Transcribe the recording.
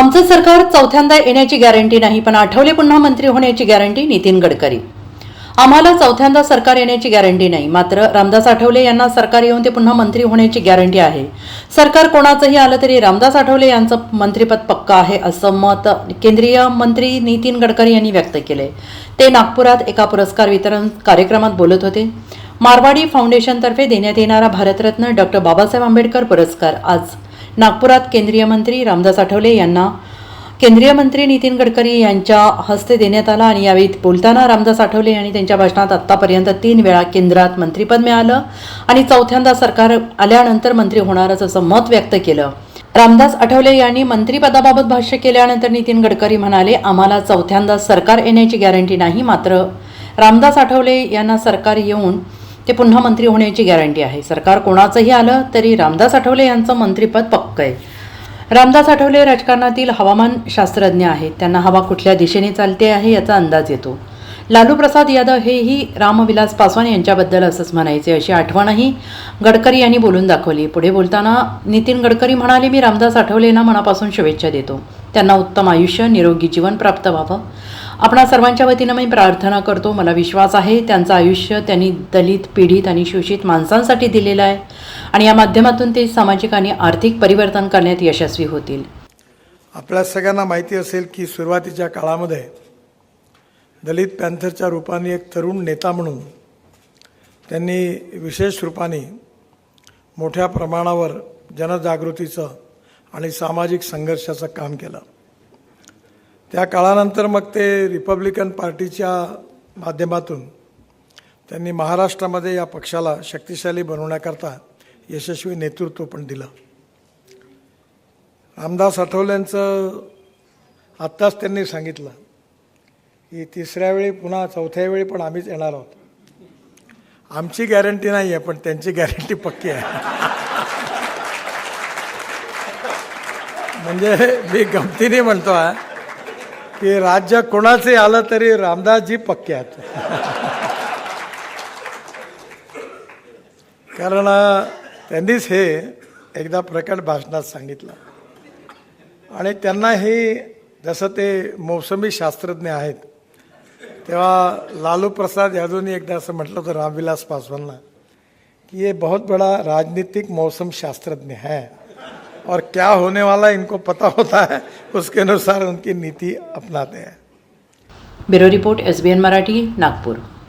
आमचं सरकार चौथ्यांदा येण्याची गॅरंटी नाही पण आठवले पुन्हा मंत्री होण्याची गॅरंटी नितीन गडकरी. आम्हाला चौथ्यांदा सरकार येण्याची गॅरंटी नाही मात्र रामदास आठवले यांना सरकार येऊन ते पुन्हा मंत्री होण्याची गॅरंटी आहे. सरकार कोणाचंही आलं तरी रामदास आठवले यांचं मंत्रिपद पक्का आहे असं मत केंद्रीय मंत्री नितीन गडकरी यांनी व्यक्त केले ते नागपुरात एका पुरस्कार वितरण कार्यक्रमात बोलत होते. मारवाडी फाउंडेशनतर्फे देण्यात येणारा भारतरत्न डॉक्टर बाबासाहेब आंबेडकर पुरस्कार आज नागपुरात केंद्रीय मंत्री रामदास आठवले यांना केंद्रीय मंत्री नितीन गडकरी यांच्या हस्ते देण्यात आला आणि यावेळी बोलताना रामदास आठवले यांनी त्यांच्या भाषणात आत्तापर्यंत तीन वेळा केंद्रात मंत्रीपद मिळालं आणि चौथ्यांदा सरकार आल्यानंतर मंत्री होणारच असं मत व्यक्त केलं. रामदास आठवले यांनी मंत्रिपदाबाबत भाष्य केल्यानंतर नितीन गडकरी म्हणाले आम्हाला चौथ्यांदा सरकार येण्याची गॅरंटी नाही मात्र रामदास आठवले यांना सरकार येऊन ते पुन्हा मंत्री होण्याची गॅरंटी आहे. सरकार कोणाचंही आलं तरी रामदास आठवले यांचं मंत्रीपद पक्क आहे. रामदास आठवले राजकारणातील हवामान शास्त्रज्ञ आहेत. त्यांना हवा कुठल्या दिशेने चालते आहे याचा अंदाज येतो. लालू प्रसाद यादव हेही रामविलास पासवान यांच्याबद्दल असंच म्हणायचे अशी आठवणही गडकरी यांनी बोलून दाखवली. पुढे बोलताना नितीन गडकरी म्हणाले मी रामदास आठवलेंना मनापासून शुभेच्छा देतो. त्यांना उत्तम आयुष्य निरोगी जीवन प्राप्त व्हावं. आपणा सर्वांच्या वतीनं मी प्रार्थना करतो. मला विश्वास आहे. त्यांचं आयुष्य त्यांनी दलित पीडित आणि शोषित माणसांसाठी दिलेलं आहे. आणि या माध्यमातून ते सामाजिक आणि आर्थिक परिवर्तन करण्यात यशस्वी होतील. आपल्या सगळ्यांना माहिती असेल की सुरुवातीच्या काळामध्ये दलित पॅन्थरच्या रूपाने एक तरुण नेता म्हणून त्यांनी विशेष रूपाने मोठ्या प्रमाणावर जनजागृतीचं आणि सामाजिक संघर्षाचं काम केलं. त्या काळानंतर मग ते रिपब्लिकन पार्टीच्या माध्यमातून त्यांनी महाराष्ट्रामध्ये या पक्षाला शक्तिशाली बनवण्याकरता यशस्वी नेतृत्व पण दिलं. रामदास आठवल्यांचं आत्ताच त्यांनी सांगितलं की तिसऱ्या वेळी पुन्हा चौथ्या वेळी पण आम्हीच येणार आहोत. आमची गॅरंटी नाही आहे पण त्यांची गॅरंटी पक्की आहे. म्हणजे मी गमतीने म्हणतो आहे की राज्य कोणाचे आलं तरी रामदासजी पक्के आहेत. कारण त्यांनीच हे एकदा प्रकट भाषणात सांगितलं. आणि त्यांना हे जसं ते मौसमी शास्त्रज्ञ आहेत तेव्हा लालू प्रसाद यादवनी एकदा असं म्हटलं होतं रामविलास पासवानला कि ये बहुत बड़ा राजनीतिक मौसम शास्त्रज्ञ है. और क्या होने वाला इनको पता होता है। उसके अनुसार उनकी नीति अपनाते हैं। Bureau report S B N Marathi Nagpur.